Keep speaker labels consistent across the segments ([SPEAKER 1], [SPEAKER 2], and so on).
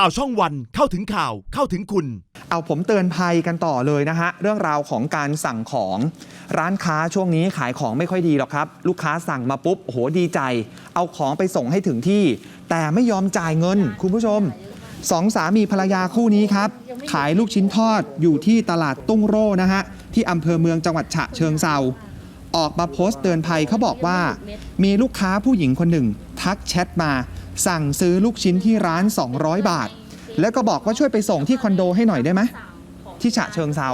[SPEAKER 1] ข่าวช่องวันเข้าถึงข่าวเข้าถึงคุณ
[SPEAKER 2] เอาผมเตือนภัยกันต่อเลยนะฮะ เรื่องราวของการสั่งของร้านค้าช่วงนี้ขายของไม่ค่อยดีหรอกครับ ลูกค้าสั่งมาปุ๊บโหดีใจ เอาของไปส่งให้ถึงที่ แต่ไม่ยอมจ่ายเงิน คุณผู้ชมสองสามีภรรยาคู่นี้ครับ ขายลูกชิ้นทอดอยู่ที่ตลาดตุ้งโร่นะฮะที่อำเภอเมืองจังหวัดฉะเชิงเซา ออกมาโพสต์เตือนภัยเขาบอกว่า มีลูกค้าผู้หญิงคนหนึ่ง ทักแชทมา สั่งซื้อลูกชิ้นที่ร้าน 200 บาท แล้วก็บอกว่าช่วยไปส่งที่คอนโดให้หน่อยได้ไหมที่ฉะเชิงเซา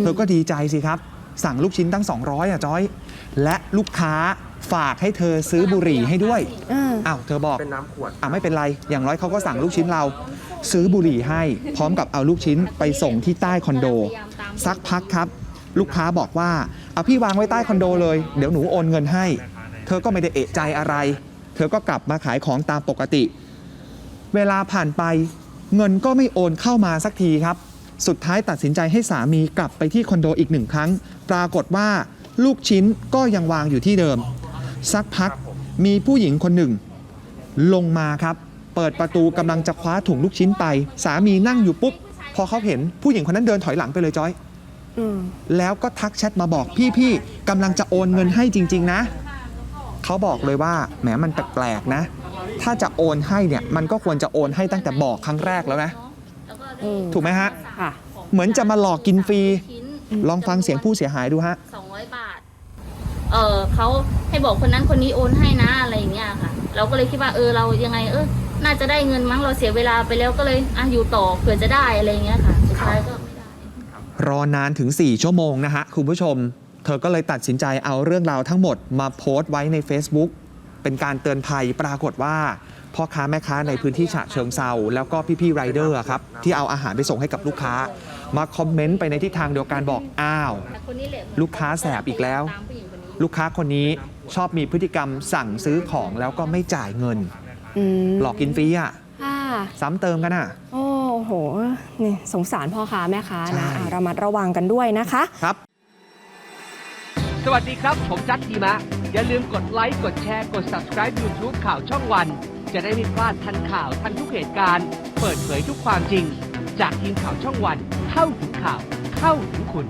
[SPEAKER 2] เธอก็ดีใจสิครับ สั่งลูกชิ้นตั้ง 200อะจอย และลูกค้าฝากให้เธอซื้อบุหรี่ให้ด้วย
[SPEAKER 3] อ่า
[SPEAKER 2] อ้าวเธอบอก
[SPEAKER 4] เป็นน้ำขวด
[SPEAKER 2] อะไม่เป็นไร อย่างน้อยเขาก็สั่งลูกชิ้นเรา ซื้อบุหรี่ให้ พร้อมกับเอาลูกชิ้นไปส่งที่ใต้คอนโด สักพักครับ ลูกค้าบอกว่า เอาพี่วางไว้ใต้คอนโดเลย เดี๋ยวหนูโอนเงินให้ เธอก็ไม่ได้เอะใจอะไร เธอก็กลับมาขายของตามปกติ เวลาผ่านไปเงินก็ไม่โอนเข้ามาสักทีครับ สุดท้ายตัดสินใจให้สามีกลับไปที่คอนโดอีกหนึ่งครั้ง ปรากฏว่าลูกชิ้นก็ยังวางอยู่ที่เดิม สักพักมีผู้หญิงคนหนึ่ง ลงมาครับ เปิดประตูกำลังจะคว้าถุงลูกชิ้นไป สามีนั่งอยู่ปุ๊บ พอเขาเห็นผู้หญิงคนนั้นเดินถอยหลังไปเลยจอย แล้วก็ทักแชทมาบอกพี่พี่กำลังจะโอนเงินให้จริง ๆ นะ เขาบอกเลยว่าแหมมันแปลกๆนะ ถ้าจะโอนให้เนี่ยมันก็ควรจะโอนให้ตั้งแต่บอกครั้งแรกแล้วนะ
[SPEAKER 3] อืม
[SPEAKER 2] ถูกไหมฮะ
[SPEAKER 3] ค่ะ
[SPEAKER 2] เหมือนจะมาหลอกกินฟรี ลองฟังเสียงผู้เสียหายดูฮะ
[SPEAKER 5] สองร้อยบาท เออเขาให้บอกคนนั้นคนนี้โอนให้นะอะไรอย่างเงี้ยค่ะ เราก็เลยคิดว่าเออเรายังไงเออ น่าจะได้เงินมั้งเราเสียเวลาไปแล้วก็เลยอะอยู่ต่อเผื่อจะได้อะไรอย่างเงี้ยค่ะ สุดท้ายก็ไม่ได้
[SPEAKER 2] รอนานถึง 4 ชั่วโมงนะฮะคุณผู้ชม เธอก็เลยตัดสินใจเอาเรื่องราวทั้งหมดมาโพสต์ไว้ใน Facebook เป็นการเตือนภัยปรากฏว่าพ่อค้าแม่ค้าในพื้นที่ฉะเชิงเซาแล้วก็พี่ๆไรเดอร์อะครับ ที่เอาอาหารไปส่งให้กับลูกค้า มาคอมเมนต์ไปในทิศทางเดียวกันบอกอ้าว
[SPEAKER 5] แต่คนนี้แหละ
[SPEAKER 2] ลูกค้าแสบอีกแล้ว
[SPEAKER 5] ตามผู้หญิงคนนี้
[SPEAKER 2] ลูกค้าคนนี้ชอบมีพฤติกรรมสั่งซื้อของแล้วก็ไม่จ่ายเงิน
[SPEAKER 3] อืม
[SPEAKER 2] หลอกกินฟรีอะ
[SPEAKER 3] ค่ะ
[SPEAKER 2] ซ้ำเติมกันอะ
[SPEAKER 3] โอ้โหนี่สงสารพ่อค้าแม่ค้า
[SPEAKER 2] ใช่
[SPEAKER 3] นะอะระมัดระวังกันด้วยนะคะ
[SPEAKER 2] ครับ
[SPEAKER 6] สวัสดีครับ ผมจัดทีมะ อย่าลืมกดไลค์ กดแชร์ กด subscribe YouTube ข่าวช่องวัน จะได้ไม่พลาดทันข่าวทันทุกเหตุการณ์ เปิดเผยทุกความจริง จากทีมข่าวช่องวัน เข้าถึงข่าว เข้าถึงคุณ